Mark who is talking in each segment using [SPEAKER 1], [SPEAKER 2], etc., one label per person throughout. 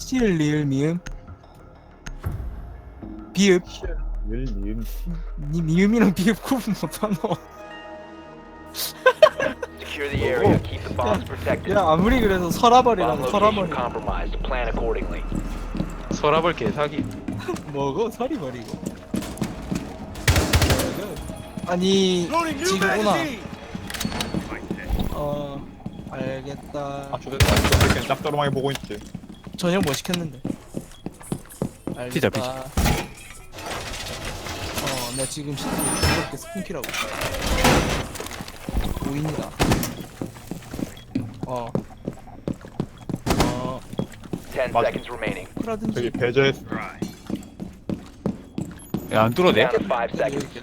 [SPEAKER 1] 시을 리을 미음 비읍.
[SPEAKER 2] 일 니은
[SPEAKER 1] 니 미음이랑 비읍 구분 못하노.
[SPEAKER 3] Secure the area. Keep the bombs protected.
[SPEAKER 1] 야 아무리
[SPEAKER 3] Bomb location
[SPEAKER 1] 서라버리
[SPEAKER 3] compromised. Plan accordingly.
[SPEAKER 4] 서랍을 개사기.
[SPEAKER 1] 뭐고? 서리버리고. 아니 지구구나. 어 알겠다.
[SPEAKER 2] 아 좋겠다 이렇게 짭조름하게 보고 있지
[SPEAKER 1] 저녁 뭐 시켰는데 알겠다.
[SPEAKER 5] 피자, 피자.
[SPEAKER 1] 어, 나 지금 즐겁게 스푼키라고 있어. 보인다. 어. 어,
[SPEAKER 3] 10
[SPEAKER 2] 맞-
[SPEAKER 3] seconds remaining.
[SPEAKER 1] 그라든지.
[SPEAKER 2] 저기 배제했어
[SPEAKER 5] 야 안 뚫어대?
[SPEAKER 3] Down to 5 seconds.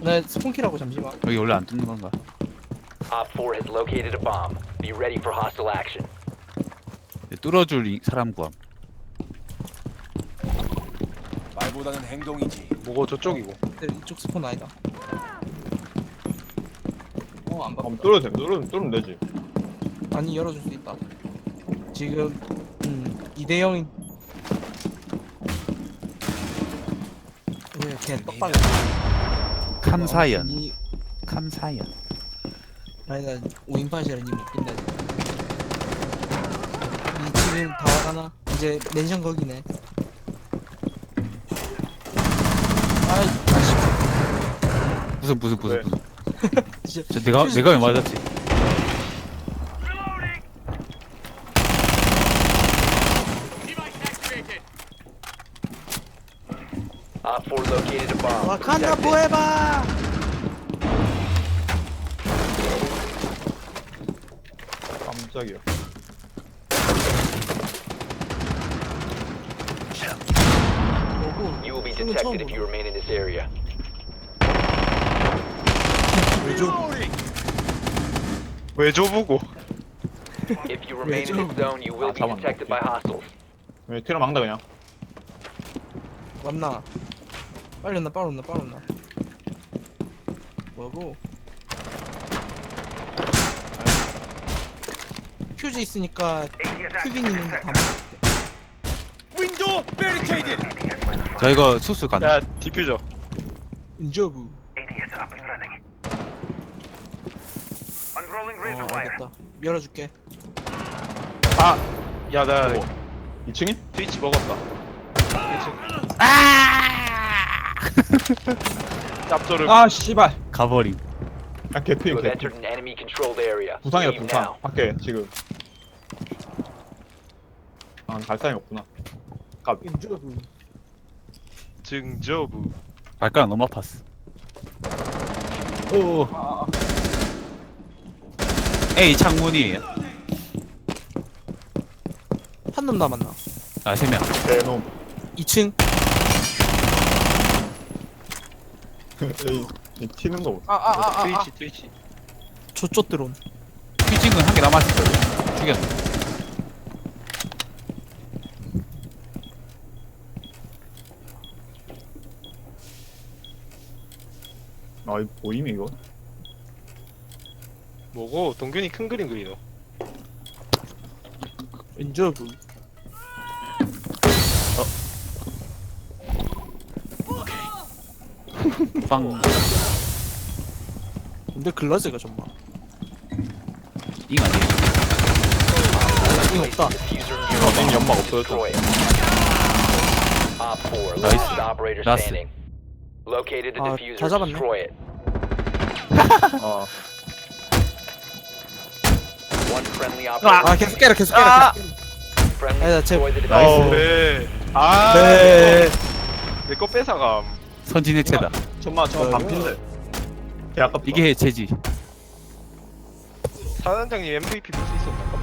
[SPEAKER 1] 나 스푼키라고 잠시만.
[SPEAKER 5] 여기 원래 안 뚫는 건가?
[SPEAKER 3] Op 4 has located a bomb. Be ready for hostile action.
[SPEAKER 5] 뚫어줄 이- 사람 구함
[SPEAKER 6] 말보다는 행동이지.
[SPEAKER 4] 뭐고 저쪽이고.
[SPEAKER 1] 네, 이쪽 스폰 아니다. 어, 안 바꾼다.
[SPEAKER 2] 뚫어도 돼 뚫으면, 뚫으면 되지
[SPEAKER 1] 아니, 열어줄 수 있다. 지금, 음, 2대0인. 왜, 걔 떡밥이
[SPEAKER 5] 캄사연
[SPEAKER 1] 니
[SPEAKER 5] 캄사연
[SPEAKER 1] 아니 나 5인팟이라 니 못낀다 니 지금 다 와가나? 이제 멘션 거기네 아이 아씨
[SPEAKER 5] 무슨 무슨 무슨
[SPEAKER 2] 왜?
[SPEAKER 5] 무슨
[SPEAKER 1] 진짜
[SPEAKER 5] 저 내가 내가 왜 맞았지?
[SPEAKER 3] Op 4 located a bomb.
[SPEAKER 1] 와칸다
[SPEAKER 3] Protect it.
[SPEAKER 1] 포에바
[SPEAKER 2] 깜짝이야
[SPEAKER 1] 뭐고
[SPEAKER 3] You will be
[SPEAKER 1] 손은
[SPEAKER 3] detected
[SPEAKER 1] 처음
[SPEAKER 3] if you
[SPEAKER 1] 보네.
[SPEAKER 3] remain in this area.
[SPEAKER 4] 왜 줘보고?
[SPEAKER 3] If you remain in this zone, you will be
[SPEAKER 2] 잡았네.
[SPEAKER 3] detected by hostiles.
[SPEAKER 2] 왜 티라 막다 그냥
[SPEAKER 1] 왔나 빨리 온나 빨리 온나 빨리 온나 뭐고 퓨즈 있으니까 큐빈 있는데 다 먹을게
[SPEAKER 6] 윈도
[SPEAKER 5] 저 이거 수술 가능
[SPEAKER 4] 야 디퓨저.
[SPEAKER 1] 인저브 어 알겠다 열어줄게
[SPEAKER 4] 아, 야나
[SPEAKER 2] 뭐? 2층이?
[SPEAKER 4] 트위치 먹었다. 짭조름.
[SPEAKER 2] 아 씨발
[SPEAKER 5] 가버림
[SPEAKER 2] 아
[SPEAKER 3] You
[SPEAKER 2] 개피
[SPEAKER 3] have
[SPEAKER 2] 개피
[SPEAKER 3] entered an enemy controlled area.
[SPEAKER 2] 부상이다
[SPEAKER 3] Leave
[SPEAKER 2] 부상. 밖에 지금 아 발상이 없구나 깝
[SPEAKER 1] 인저브
[SPEAKER 4] 증저부.
[SPEAKER 5] 발가락 너무 아팠어. 오. A 창문이에요
[SPEAKER 1] 한놈 남았나?
[SPEAKER 5] 아세 명.
[SPEAKER 2] 대놈.
[SPEAKER 1] 2층?
[SPEAKER 2] 에이 이 튀는
[SPEAKER 1] 거아아 아 아
[SPEAKER 4] 트위치 트위치.
[SPEAKER 1] 저쪽 드론.
[SPEAKER 5] 퓨징은 한 개 남았을걸요. 죽였네
[SPEAKER 2] 아 이거 보임 이거?
[SPEAKER 4] 뭐고? 동균이 큰 그림 그리노.
[SPEAKER 1] 인저브
[SPEAKER 5] 빵
[SPEAKER 1] 근데 글라즈가 정말
[SPEAKER 5] 잉 아니에요
[SPEAKER 1] 이거 없다
[SPEAKER 2] 어, 연막
[SPEAKER 3] bomb.
[SPEAKER 2] 없어졌어.
[SPEAKER 3] Op 4,
[SPEAKER 5] Nice.
[SPEAKER 3] last operator standing. Located the
[SPEAKER 1] 아,
[SPEAKER 3] diffuser.
[SPEAKER 1] 다 잡았네.
[SPEAKER 3] Destroy it.
[SPEAKER 2] 아
[SPEAKER 3] One friendly operator.
[SPEAKER 1] 아 계속 깨라 계속 깨라 계속
[SPEAKER 3] Friendly
[SPEAKER 1] 아니다, 제-
[SPEAKER 3] destroy the
[SPEAKER 5] 나이스.
[SPEAKER 4] 네. 아.
[SPEAKER 1] 네.
[SPEAKER 4] 내거 뺏어감.
[SPEAKER 5] 선진해체다
[SPEAKER 2] 정말 저 반핀데 개 아깝다
[SPEAKER 5] 이게 해체지
[SPEAKER 4] 사단장님 MVP 볼 수 있었나?